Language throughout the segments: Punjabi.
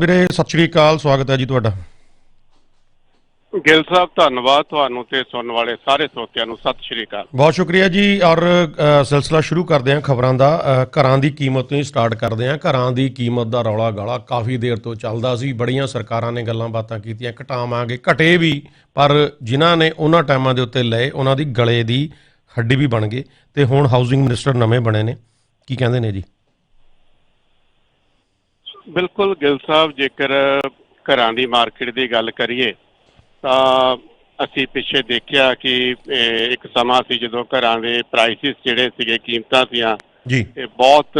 ਵੀਰੇ ਸਤਿ ਸ਼੍ਰੀ ਅਕਾਲ ਸਵਾਗਤ ਹੈ ਜੀ ਤੁਹਾਡਾ। ਗਿੱਲ ਸਾਹਿਬ ਧੰਨਵਾਦ ਤੁਹਾਨੂੰ ਤੇ ਸੁਣਨ ਵਾਲੇ ਸਾਰੇ ਸਰੋਤਿਆਂ ਨੂੰ। ਸਤਿ ਸ਼੍ਰੀ ਅਕਾਲ। ਬਹੁਤ ਸ਼ੁਕਰੀਆ ਜੀ। ਔਰ ਸਿਲਸਿਲਾ ਸ਼ੁਰੂ ਕਰਦੇ ਹਾਂ ਖਬਰਾਂ ਦਾ। ਘਰਾਂ ਦੀ ਕੀਮਤ ਤੋਂ ਹੀ ਸਟਾਰਟ ਕਰਦੇ ਹਾਂ। ਘਰਾਂ ਦੀ ਕੀਮਤ ਦਾ ਰੌਲਾ ਗਾਲਾ ਕਾਫੀ ਦੇਰ ਤੋਂ ਚੱਲਦਾ ਸੀ। ਬੜੀਆਂ ਸਰਕਾਰਾਂ ਨੇ ਗੱਲਾਂ ਬਾਤਾਂ ਕੀਤੀਆਂ। ਘਟਾਵਾਂਗੇ ਘਟੇ ਵੀ ਪਰ ਜਿਨ੍ਹਾਂ ਨੇ ਉਹਨਾਂ ਟਾਈਮਾਂ ਦੇ ਉੱਤੇ ਲਏ ਉਹਨਾਂ ਦੀ ਗਲੇ ਦੀ ਹੱਡੀ ਵੀ ਬਣ ਗਏ ਤੇ ਹੁਣ ਹਾਊਸਿੰਗ ਮਿਨਿਸਟਰ ਨਵੇਂ ਬਣੇ ਨੇ। ਕੀ ਕਹਿੰਦੇ ਨੇ ਜੀ? ਬਿਲਕੁਲ ਗਿੱਲ ਸਾਹਿਬ ਜੇਕਰ ਘਰਾਂ ਦੀ ਮਾਰਕੀਟ ਦੀ ਗੱਲ ਕਰੀਏ ਤਾਂ ਅਸੀਂ ਪਿੱਛੇ ਦੇਖਿਆ ਕਿ ਇੱਕ ਸਮਾਂ ਸੀ ਜਦੋਂ ਘਰਾਂ ਦੇ ਪ੍ਰਾਈਸਿਸ ਜਿਹੜੇ ਸੀਗੇ ਕੀਮਤਾਂ ਸੀਆਂ ਜੀ। ਇਹ ਬਹੁਤ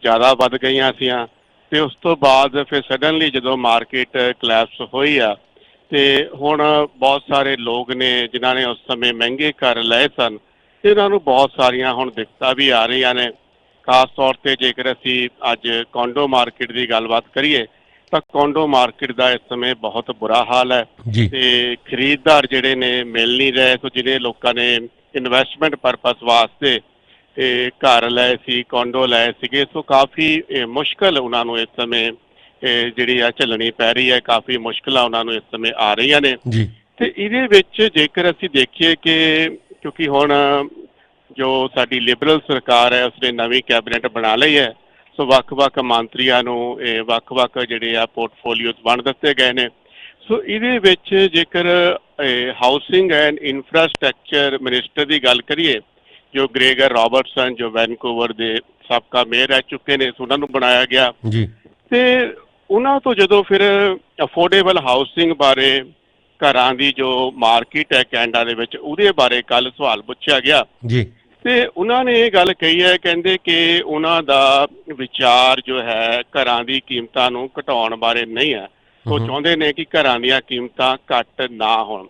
ਜ਼ਿਆਦਾ ਵੱਧ ਗਈਆਂ ਸੀਆਂ। ਤੇ ਉਸ ਤੋਂ ਬਾਅਦ ਫਿਰ ਸਡਨਲੀ ਜਦੋਂ ਮਾਰਕੀਟ ਕਲੈਪਸ ਹੋਈ ਆ ਤੇ ਹੁਣ ਬਹੁਤ ਸਾਰੇ ਲੋਕ ਨੇ ਜਿਨ੍ਹਾਂ ਨੇ ਉਸ ਸਮੇਂ ਮਹਿੰਗੇ ਘਰ ਲਏ ਸਨ ਤੇ ਉਹਨਾਂ ਨੂੰ ਬਹੁਤ ਸਾਰੀਆਂ ਹੁਣ ਦਿੱਕਤਾਂ ਵੀ ਆ ਰਹੀਆਂ ਨੇ। ਖਾਸ ਤੌਰ ਤੇ ਜੇਕਰ ਅਸੀਂ ਅੱਜ ਕੌਂਡੋ ਮਾਰਕੀਟ ਦੀ ਗੱਲਬਾਤ ਕਰੀਏ ਤਾਂ ਕੌਂਡੋ ਮਾਰਕੀਟ ਦਾ ਇਸ ਸਮੇਂ ਬਹੁਤ ਬੁਰਾ ਹਾਲ ਹੈ ਤੇ ਖਰੀਦਦਾਰ ਜਿਹੜੇ ਨੇ ਮਿਲ ਨਹੀਂ ਰਹੇ ਸੋ ਜਿਹੜੇ ਲੋਕਾਂ ਨੇ ਇਨਵੈਸਟਮੈਂਟ ਪਰਪਸ ਵਾਸਤੇ ਇਹ ਘਰ ਲਏ ਸੀ ਕੌਂਡੋ ਲਏ ਸੀਗੇ ਸੋ ਕਾਫੀ ਮੁਸ਼ਕਲ ਉਹਨਾਂ ਨੂੰ ਇਸ ਸਮੇਂ ਜਿਹੜੀ ਆ ਝੱਲਣੀ ਪੈ ਰਹੀ ਹੈ ਕਾਫੀ ਮੁਸ਼ਕਲਾਂ ਉਹਨਾਂ ਨੂੰ ਇਸ ਸਮੇਂ ਆ ਰਹੀਆਂ ਨੇ। ਤੇ ਇਹਦੇ ਵਿੱਚ ਜੇਕਰ ਅਸੀਂ ਦੇਖੀਏ ਕਿ ਕਿਉਂਕਿ ਹੁਣ ਜੋ ਸਾਡੀ ਲਿਬਰਲ ਸਰਕਾਰ ਹੈ ਉਸਨੇ ਨਵੀਂ ਕੈਬਨਿਟ ਬਣਾ ਲਈ ਹੈ। ਸੋ ਵੱਖ-ਵੱਖ ਮੰਤਰੀਆਂ ਨੂੰ ਇਹ ਵੱਖ-ਵੱਖ ਜਿਹੜੇ ਆ ਪੋਰਟਫੋਲੀਓਜ਼ ਵੰਡ ਦਿੱਤੇ ਗਏ ਨੇ। ਸੋ ਇਹਦੇ ਵਿੱਚ ਜੇਕਰ ਹਾਊਸਿੰਗ ਐਂਡ ਇਨਫਰਾਸਟ੍ਰਕਚਰ ਮਿਨਿਸਟਰ ਦੀ ਗੱਲ ਕਰੀਏ ਜੋ ਗ੍ਰੇਗਰ ਰਾਬਰਟਸਨ ਜੋ ਵੈਨਕੂਵਰ ਦੇ ਸਾਬਕਾ ਮੇਅਰ ਰਹਿ ਚੁੱਕੇ ਨੇ ਉਹਨਾਂ ਨੂੰ ਬਣਾਇਆ ਗਿਆ। ਜੀ। ਤੇ ਉਹਨਾਂ ਤੋਂ ਜਦੋਂ ਫਿਰ ਅਫੋਰਡੇਬਲ ਹਾਊਸਿੰਗ ਬਾਰੇ ਘਰਾਂ ਦੀ ਜੋ ਮਾਰਕੀਟ ਹੈ ਕੈਨੇਡਾ ਦੇ ਵਿੱਚ ਉਹਦੇ ਬਾਰੇ ਕੱਲ ਸਵਾਲ ਪੁੱਛਿਆ ਗਿਆ। ਜੀ। ਤੇ ਉਹਨਾਂ ਨੇ ਇਹ ਗੱਲ ਕਹੀ ਹੈ ਕਹਿੰਦੇ ਕਿ ਉਹਨਾਂ ਦਾ ਵਿਚਾਰ ਜੋ ਹੈ ਘਰਾਂ ਦੀ ਕੀਮਤਾਂ ਨੂੰ ਘਟਾਉਣ ਬਾਰੇ ਨਹੀਂ ਹੈ। ਉਹ। ਚਾਹੁੰਦੇ ਨੇ ਕਿ ਘਰਾਂ ਦੀਆਂ ਕੀਮਤਾਂ ਘੱਟ ਨਾ ਹੋਣ।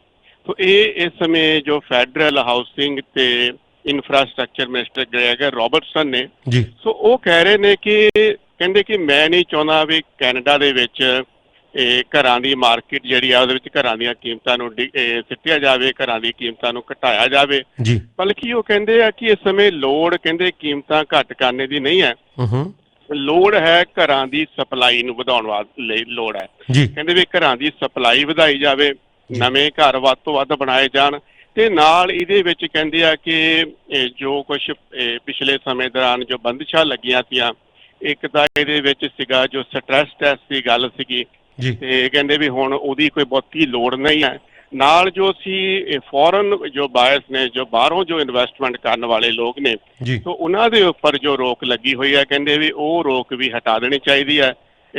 ਸੋ ਇਹ ਇਸ ਸਮੇਂ ਜੋ ਫੈਡਰਲ ਹਾਊਸਿੰਗ ਤੇ ਇਨਫਰਾਸਟ੍ਰਕਚਰ ਮਿਨਿਸਟਰ ਗ੍ਰੈਗਰ ਰਾਬਰਟਸਨ ਨੇ ਜੀ। ਸੋ ਉਹ ਕਹਿ ਰਹੇ ਨੇ ਕਿ ਕਹਿੰਦੇ ਕਿ ਮੈਂ ਨਹੀਂ ਚਾਹੁੰਦਾ ਵੀ ਕੈਨੇਡਾ ਦੇ ਵਿੱਚ ਇਹ ਘਰਾਂ ਦੀ ਮਾਰਕੀਟ ਜਿਹੜੀ ਆ ਉਹਦੇ ਵਿੱਚ ਘਰਾਂ ਦੀਆਂ ਕੀਮਤਾਂ ਨੂੰ ਸਿੱਟਿਆ ਜਾਵੇ ਘਰਾਂ ਦੀ ਕੀਮਤਾਂ ਨੂੰ ਘਟਾਇਆ ਜਾਵੇ। ਜੀ। ਬਲਕਿ ਉਹ ਕਹਿੰਦੇ ਆ ਕਿ ਇਸ ਸਮੇਂ ਲੋੜ ਕਹਿੰਦੇ ਕੀਮਤਾਂ ਘੱਟ ਕਰਨੇ ਦੀ ਨਹੀਂ ਹੈ। ਲੋੜ ਹੈ ਘਰਾਂ ਦੀ ਸਪਲਾਈ ਨੂੰ ਵਧਾਉਣ ਲਈ ਲੋੜ ਹੈ। ਕਹਿੰਦੇ ਵੀ ਘਰਾਂ ਦੀ ਸਪਲਾਈ ਵਧਾਈ ਜਾਵੇ ਨਵੇਂ ਘਰ ਵੱਧ ਤੋਂ ਵੱਧ ਬਣਾਏ ਜਾਣ। ਤੇ ਨਾਲ ਇਹਦੇ ਵਿੱਚ ਕਹਿੰਦੇ ਆ ਕਿ ਜੋ ਕੁਝ ਪਿਛਲੇ ਸਮੇਂ ਦੌਰਾਨ ਜੋ ਬੰਦਸ਼ਾਂ ਲੱਗੀਆਂ ਸੀਆਂ ਇੱਕ ਤਾਂ ਇਹਦੇ ਵਿੱਚ ਸੀਗਾ ਜੋ ਸਟ੍ਰੈਸ ਟੈਸਟ ਦੀ ਗੱਲ ਸੀਗੀ। ਤੇ ਕਹਿੰਦੇ ਵੀ ਹੁਣ ਉਹਦੀ ਕੋਈ ਬਹੁਤੀ ਲੋੜ ਨਹੀਂ ਹੈ। ਨਾਲ ਜੋ ਸੀ ਫੋਰਨ ਜੋ ਬਾਇਰਸ ਨੇ ਜੋ ਬਾਹਰੋਂ ਜੋ ਇਨਵੈਸਟਮੈਂਟ ਕਰਨ ਵਾਲੇ ਲੋਕ ਨੇ ਸੋ ਉਹਨਾਂ ਦੇ ਉੱਪਰ ਜੋ ਰੋਕ ਲੱਗੀ ਹੋਈ ਹੈ ਕਹਿੰਦੇ ਵੀ ਉਹ ਰੋਕ ਵੀ ਹਟਾ ਦੇਣੀ ਚਾਹੀਦੀ ਹੈ।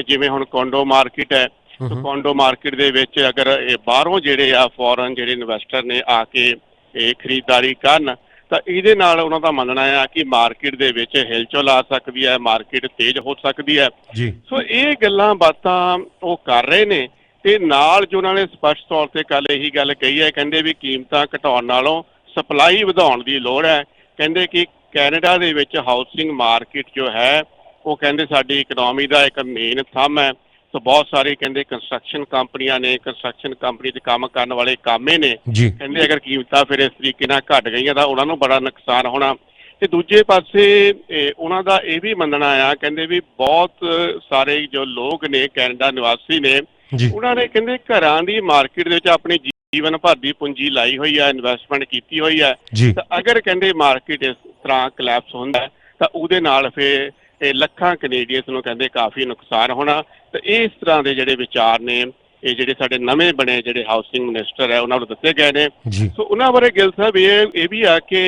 ਜਿਵੇਂ ਹੁਣ ਕੋਂਡੋ ਮਾਰਕੀਟ ਹੈ ਸੋ। ਕੋਂਡੋ ਮਾਰਕੀਟ ਦੇ ਵਿੱਚ ਅਗਰ ਇਹ ਬਾਹਰੋਂ ਜਿਹੜੇ ਆ ਫੋਰਨ ਜਿਹੜੇ ਇਨਵੈਸਟਰ ਨੇ ਆ ਕੇ ਇਹ ਖਰੀਦਦਾਰੀ ਕਰਨ ਤਾਂ ਇਹਦੇ ਨਾਲ ਉਹਨਾਂ ਦਾ ਮੰਨਣਾ ਆ ਕਿ ਮਾਰਕੀਟ ਦੇ ਵਿੱਚ ਹਿਲਚੁਲ ਆ ਸਕਦੀ ਹੈ ਮਾਰਕੀਟ ਤੇਜ਼ ਹੋ ਸਕਦੀ ਹੈ। ਜੀ। ਸੋ ਇਹ ਗੱਲਾਂ ਬਾਤਾਂ ਉਹ ਕਰ ਰਹੇ ਨੇ ਤੇ ਨਾਲ ਜੋ ਉਹਨਾਂ ਨੇ ਸਪਸ਼ਟ ਤੌਰ ਤੇ ਕੱਲ ਇਹੀ ਗੱਲ ਕਹੀ ਹੈ ਕਹਿੰਦੇ ਵੀ ਕੀਮਤਾਂ ਘਟਾਉਣ ਨਾਲੋਂ ਸਪਲਾਈ ਵਧਾਉਣ ਦੀ ਲੋੜ ਹੈ। ਕਹਿੰਦੇ ਕਿ ਕੈਨੇਡਾ ਦੇ ਵਿੱਚ ਹਾਊਸਿੰਗ ਮਾਰਕੀਟ ਜੋ ਹੈ ਉਹ ਕਹਿੰਦੇ ਸਾਡੀ ਇਕਨੋਮੀ ਦਾ ਇੱਕ ਮੇਨ ਥੰਮ ਹੈ। ਸੋ ਬਹੁਤ ਸਾਰੇ ਕਹਿੰਦੇ ਕੰਸਟਰਕਸ਼ਨ ਕੰਪਨੀਆਂ ਨੇ ਕੰਸਟਰਕਸ਼ਨ ਕੰਪਨੀ 'ਚ ਕੰਮ ਕਰਨ ਵਾਲੇ ਕਾਮੇ ਨੇ। ਜੀ। ਕਹਿੰਦੇ ਅਗਰ ਕੀਮਤਾਂ ਫਿਰ ਇਸ ਤਰੀਕੇ ਨਾਲ ਘਟ ਗਈਆਂ ਤਾਂ ਉਹਨਾਂ ਨੂੰ ਬੜਾ ਨੁਕਸਾਨ ਹੋਣਾ। ਤੇ ਦੂਜੇ ਪਾਸੇ ਉਹਨਾਂ ਦਾ ਇਹ ਵੀ ਮੰਨਣਾ ਆ ਕਹਿੰਦੇ ਵੀ ਬਹੁਤ ਸਾਰੇ ਜੋ ਲੋਕ ਨੇ ਕੈਨੇਡਾ ਨਿਵਾਸੀ ਨੇ ਉਹਨਾਂ ਨੇ ਕਹਿੰਦੇ ਘਰਾਂ ਦੀ ਮਾਰਕੀਟ ਦੇ ਵਿੱਚ ਆਪਣੀ ਜੀਵਨ ਭਰ ਦੀ ਪੂੰਜੀ ਲਾਈ ਹੋਈ ਹੈ ਇਨਵੈਸਟਮੈਂਟ ਕੀਤੀ ਹੋਈ ਹੈ ਤਾਂ ਅਗਰ ਕਹਿੰਦੇ ਮਾਰਕੀਟ ਇਸ ਤਰ੍ਹਾਂ ਕਲੈਪਸ ਹੁੰਦਾ ਤਾਂ ਉਹਦੇ ਨਾਲ ਫਿਰ ਇਹ ਲੱਖਾਂ ਕੈਨੇਡੀਅਨਸ ਨੂੰ ਕਹਿੰਦੇ ਕਾਫੀ ਨੁਕਸਾਨ ਹੋਣਾ ਤੇ ਇਸ ਤਰ੍ਹਾਂ ਦੇ ਜਿਹੜੇ ਵਿਚਾਰ ਨੇ ਇਹ ਜਿਹੜੇ ਸਾਡੇ ਨਵੇਂ ਬਣੇ ਜਿਹੜੇ ਹਾਊਸਿੰਗ ਮਿਨਿਸਟਰ ਹੈ ਉਹਨਾਂ ਨੂੰ ਦਿੱਤੇ ਗਏ ਨੇ। ਸੋ ਉਹਨਾਂ ਬਾਰੇ ਗਿੱਲ ਸਾਹਿਬ ਇਹ ਇਹ ਵੀ ਆ ਕਿ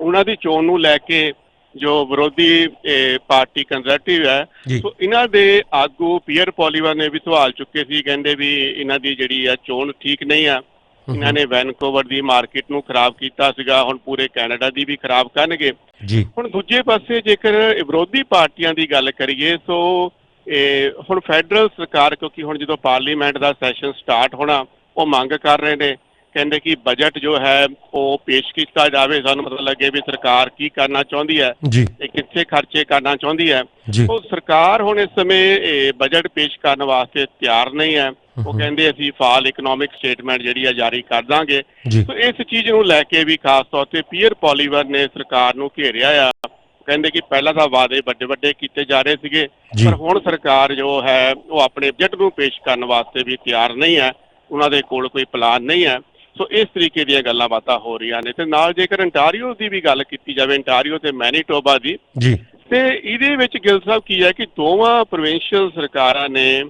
ਉਹਨਾਂ ਦੀ ਚੋਣ ਨੂੰ ਲੈ ਕੇ ਜੋ ਵਿਰੋਧੀ ਪਾਰਟੀ ਕੰਜ਼ਰਵੇਟਿਵ ਹੈ ਸੋ ਇਹਨਾਂ ਦੇ ਆਗੂ ਪੀਅਰ ਪੋਲੀਵਰ ਨੇ ਵੀ ਸਵਾਲ ਚੁੱਕੇ ਸੀ ਕਹਿੰਦੇ ਵੀ ਇਹਨਾਂ ਦੀ ਜਿਹੜੀ ਆ ਚੋਣ ਠੀਕ ਨਹੀਂ ਆ। ਇਹਨਾਂ ਨੇ ਵੈਨਕੂਵਰ ਦੀ ਮਾਰਕੀਟ ਨੂੰ ਖਰਾਬ ਕੀਤਾ ਸੀਗਾ ਹੁਣ ਪੂਰੇ ਕੈਨੇਡਾ ਦੀ ਵੀ ਖਰਾਬ ਕਰਨਗੇ। ਜੀ। ਹੁਣ ਦੂਜੇ ਪਾਸੇ ਜੇਕਰ ਵਿਰੋਧੀ ਪਾਰਟੀਆਂ ਦੀ ਗੱਲ ਕਰੀਏ ਸੋ ਇਹ ਹੁਣ ਫੈਡਰਲ ਸਰਕਾਰ ਕਿਉਂਕਿ ਹੁਣ ਜਦੋਂ ਪਾਰਲੀਮੈਂਟ ਦਾ ਸੈਸ਼ਨ ਸਟਾਰਟ ਹੋਣਾ ਉਹ ਮੰਗ ਕਰ ਰਹੇ ਨੇ। ਕਹਿੰਦੇ ਕਿ ਬਜਟ ਜੋ ਹੈ ਉਹ ਪੇਸ਼ ਕੀਤਾ ਜਾਵੇ। ਸਾਨੂੰ ਪਤਾ ਲੱਗੇ ਵੀ ਸਰਕਾਰ ਕੀ ਕਰਨਾ ਚਾਹੁੰਦੀ ਹੈ। ਤੇ ਕਿੱਥੇ ਖਰਚੇ ਕਰਨਾ ਚਾਹੁੰਦੀ ਹੈ। ਉਹ ਸਰਕਾਰ ਹੁਣ ਇਸ ਸਮੇਂ ਇਹ ਬਜਟ ਪੇਸ਼ ਕਰਨ ਵਾਸਤੇ ਤਿਆਰ ਨਹੀਂ ਹੈ। ਉਹ। ਕਹਿੰਦੇ ਅਸੀਂ ਫਾਲ ਇਕਨੋਮਿਕ ਸਟੇਟਮੈਂਟ ਜਿਹੜੀ ਆ ਜਾਰੀ ਕਰ ਦਾਂਗੇ। ਸੋ ਇਸ ਚੀਜ਼ ਨੂੰ ਲੈ ਕੇ ਵੀ ਖਾਸ ਤੌਰ ਤੇ ਪੀਅਰ ਪੋਲੀਵਰ ਨੇ ਸਰਕਾਰ ਨੂੰ ਘੇਰਿਆ ਆ। ਕਹਿੰਦੇ ਕਿ ਪਹਿਲਾਂ ਤਾਂ ਵਾਅਦੇ ਵੱਡੇ ਵੱਡੇ ਕੀਤੇ ਜਾ ਰਹੇ ਸੀਗੇ। ਪਰ ਹੁਣ ਸਰਕਾਰ ਜੋ ਹੈ ਉਹ ਆਪਣੇ ਬਜਟ ਨੂੰ ਪੇਸ਼ ਕਰਨ ਵਾਸਤੇ ਵੀ ਤਿਆਰ ਨਹੀਂ ਹੈ। ਉਹਨਾਂ ਦੇ ਕੋਲ ਕੋਈ ਪਲਾਨ ਨਹੀਂ ਹੈ। ਸੋ ਇਸ ਤਰੀਕੇ ਦੀਆਂ ਗੱਲਾਂ ਬਾਤਾਂ ਹੋ ਰਹੀਆਂ ਨੇ। ਤੇ ਨਾਲ ਜੇਕਰ ਅੰਟਾਰੀਓ ਦੀ ਵੀ ਗੱਲ ਕੀਤੀ ਜਾਵੇ ਅੰਟਾਰੀਓ ਤੇ ਮੈਨੀਟੋਬਾ ਦੀ ਜੀ। ਤੇ ਇਹਦੇ ਵਿੱਚ ਗਿਲ ਸਾਹਿਬ ਕੀ ਹੈ ਕਿ ਦੋਵਾਂ ਪ੍ਰੋਵਿੰਸ਼ੀਅਲ ਸਰਕਾਰਾਂ ਨੇ